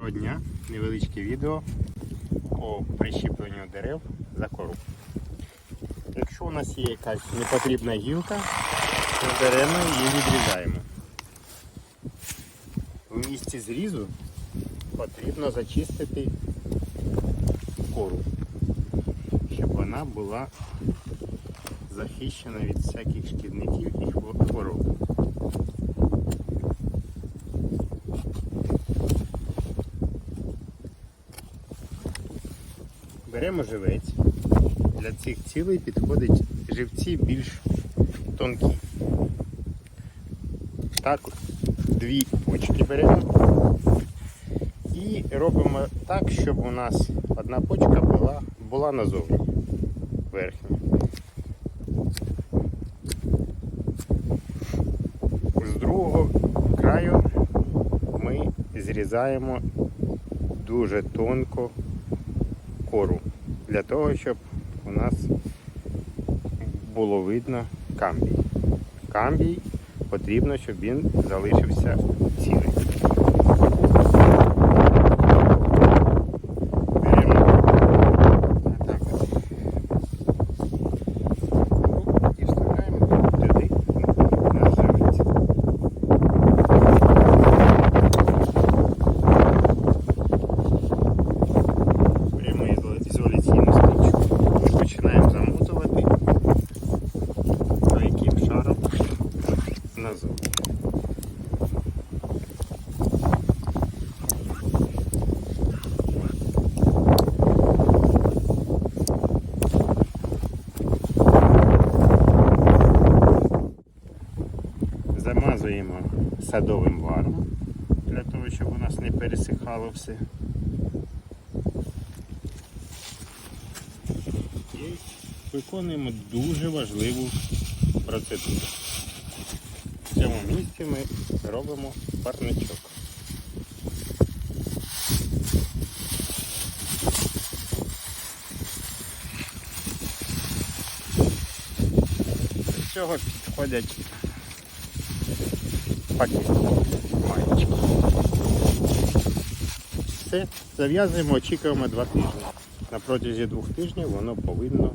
Доброго дня, невеличке відео по прищіпленню дерев за кору. Якщо у нас є якась непотрібна гілка, то беремо її відрізаємо. В місці зрізу потрібно зачистити кору, щоб вона була захищена від всяких шкідників і хвороб. Беремо живець. Для цих цілей підходять живці більш тонкі. Так, дві почки беремо і робимо так, щоб у нас одна почка була, була назовні верхня. З другого краю ми зрізаємо дуже тонко кору для того, щоб у нас було видно камбій. Камбій потрібно, щоб він залишився цілий. Назад. Замазуємо садовим варом для того, щоб у нас не пересихало все. І виконуємо дуже важливу процедуру. Цьому місці ми робимо парничок. До цього підходять пакети маєчки. Все, зав'язуємо, очікуємо два тижні. На протязі двох тижнів воно повинно